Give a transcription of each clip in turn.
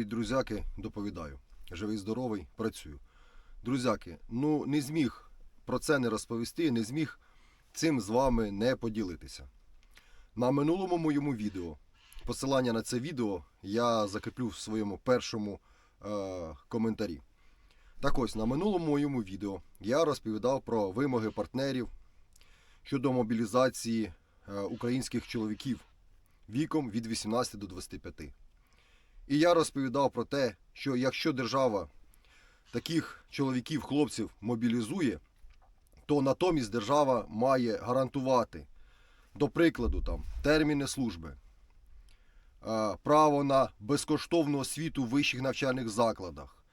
Привіт, друзяки, доповідаю. Живий, здоровий, працюю. Друзяки, ну не зміг про це не розповісти, не зміг цим з вами не поділитися. На минулому моєму відео, посилання на це відео я закріплю в своєму першому е, коментарі. Так ось, на минулому моєму відео я розповідав про вимоги партнерів щодо мобілізації е, українських чоловіків віком від 18 до 25. І я розповідав про те, що якщо держава таких чоловіків, хлопців мобілізує, то натомість держава має гарантувати, до прикладу, там, терміни служби, право на безкоштовну освіту в вищих навчальних закладах,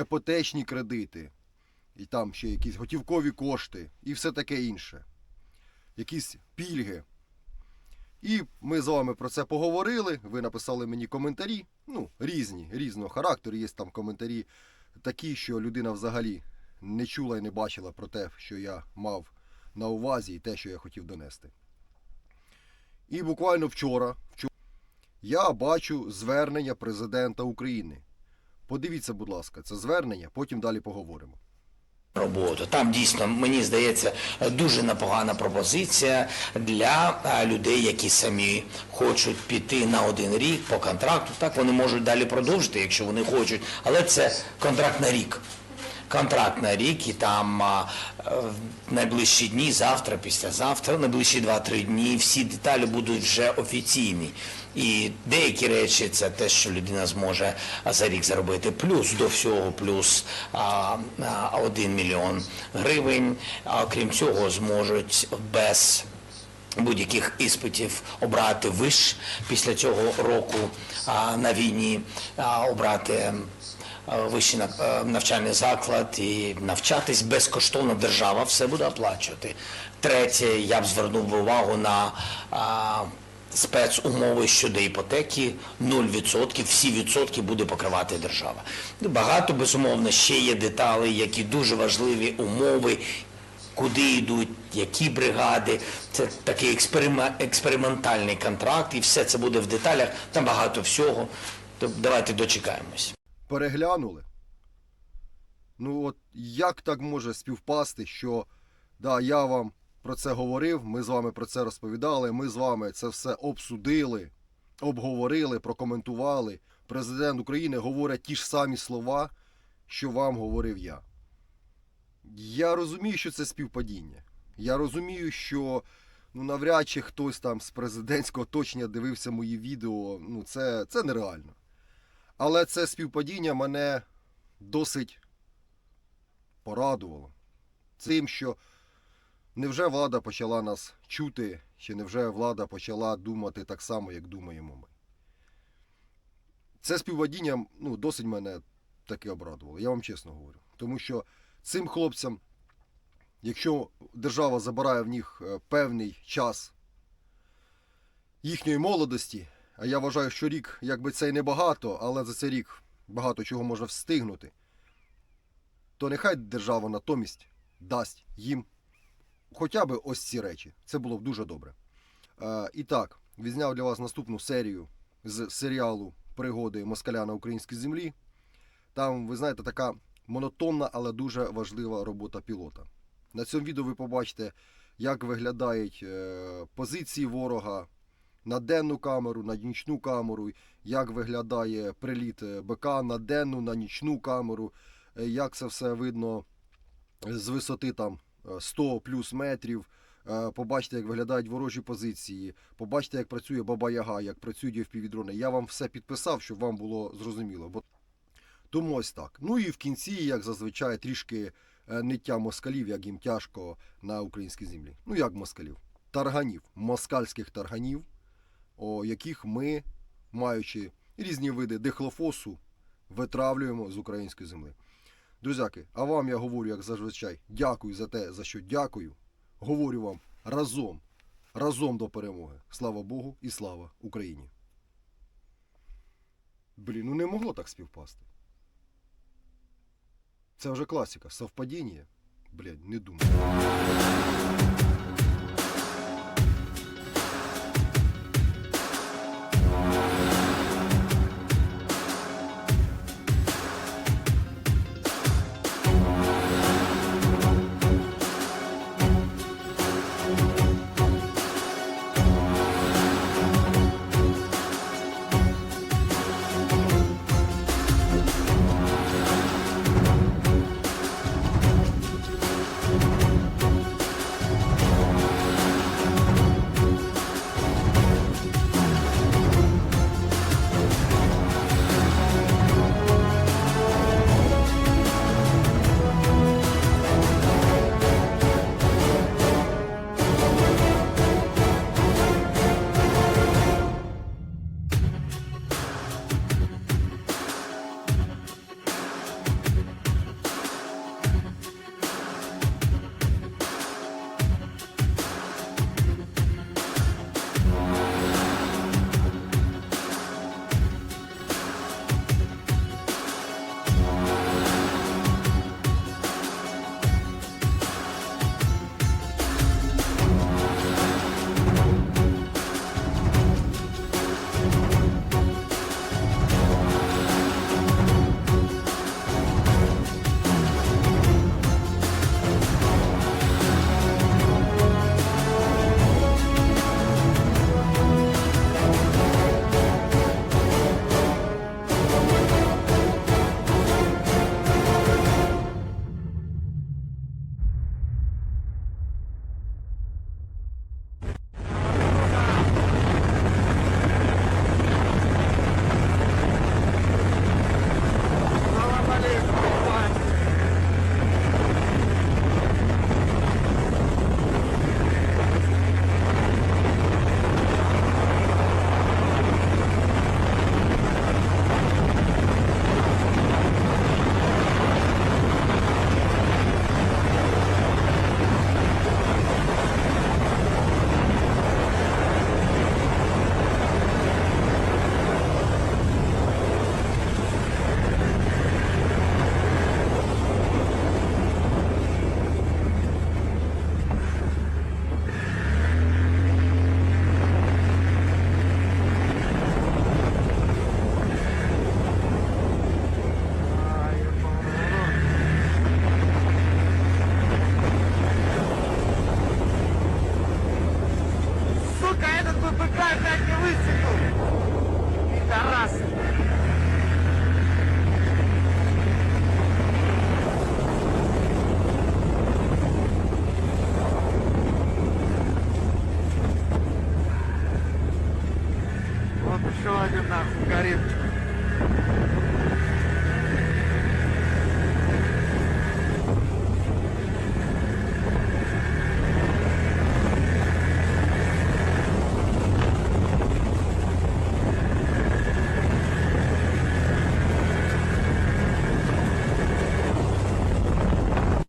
іпотечні кредити, і там ще якісь готівкові кошти і все таке інше. Якісь пільги. І ми з вами про це поговорили. Ви написали мені коментарі. Ну, різні, різного характеру. Є там коментарі такі, що людина взагалі не чула і не бачила про те, що я мав на увазі, і те, що я хотів донести. І буквально вчора, вчора я бачу звернення президента України. Подивіться, будь ласка, це звернення, потім далі поговоримо. Роботу. Там дійсно, мені здається, дуже непогана пропозиція для е, людей, які самі хочуть піти на один рік по контракту. Так вони можуть далі продовжити, якщо вони хочуть, але це контракт на рік. Контракт на рік, і там а, в найближчі дні, завтра, післязавтра, найближчі 2-3 дні, всі деталі будуть вже офіційні. І деякі речі це те, що людина зможе за рік заробити. Плюс до всього, плюс а, а, 1 мільйон гривень. А, крім цього, зможуть без будь-яких іспитів обрати виш після цього року а, на війні, а, обрати вищий е, навчальний заклад і навчатись безкоштовно держава все буде оплачувати. Третє, я б звернув увагу на а, спецумови щодо іпотеки, 0%, всі відсотки буде покривати держава. Багато, безумовно, ще є деталі, які дуже важливі умови, куди йдуть, які бригади. Це такий експериме- експериментальний контракт, і все це буде в деталях, там багато всього. То давайте дочекаємось. переглянули. Ну от як так може співпасти, що да, я вам про це говорив, ми з вами про це розповідали, ми з вами це все обсудили, обговорили, прокоментували. Президент України говорить ті ж самі слова, що вам говорив я. Я розумію, що це співпадіння. Я розумію, що ну, навряд чи хтось там з президентського оточення дивився мої відео. Ну, це, це нереально. Але це співпадіння мене досить порадувало. Тим, що невже влада почала нас чути, чи невже влада почала думати так само, як думаємо ми. Це співпадіння ну, досить мене таки обрадувало, я вам чесно говорю. Тому що цим хлопцям, якщо держава забирає в них е, певний час їхньої молодості, а я вважаю, що рік, якби це й небагато, але за цей рік багато чого можна встигнути, то нехай держава натомість дасть їм хоча б ось ці речі. Це було б дуже добре. Е, і так, відзняв для вас наступну серію з серіалу Пригоди москаля на українській землі. Там, ви знаєте, така монотонна, але дуже важлива робота пілота. На цьому відео ви побачите, як виглядають е, позиції ворога на денну камеру, на нічну камеру, як виглядає приліт е, БК на денну, на нічну камеру, е, як це все видно з висоти там е, 100 плюс метрів. Побачите, як виглядають ворожі позиції, побачите, як працює Баба Яга, як працюють FPV-дрони. Я вам все підписав, щоб вам було зрозуміло. Тому ось так. Ну і в кінці, як зазвичай, трішки е, ниття москалів, як їм тяжко на українській землі. Ну як москалів? Тарганів, москальських тарганів, о яких ми, маючи різні види дихлофосу, витравлюємо з української землі. Друзяки, а вам я говорю, як зазвичай, дякую за те, за що дякую. Говорю вам разом, разом до перемоги. Слава Богу і слава Україні. Блін, ну не могло так співпасти. Це вже класика. Совпадіння? Блядь, не думаю.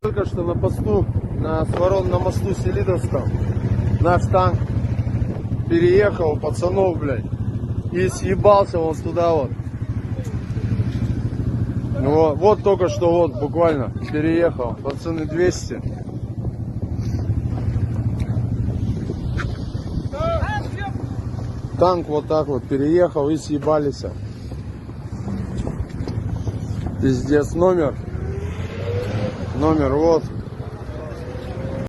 Только что на посту, на Сворон, на мосту Селидовском, наш танк переехал пацанов, блядь, и съебался вот туда вот. Ну, Вот, вот только что вот буквально переехал, пацаны 200. Танк вот так вот переехал и съебались. Пиздец, номер. Номер вот.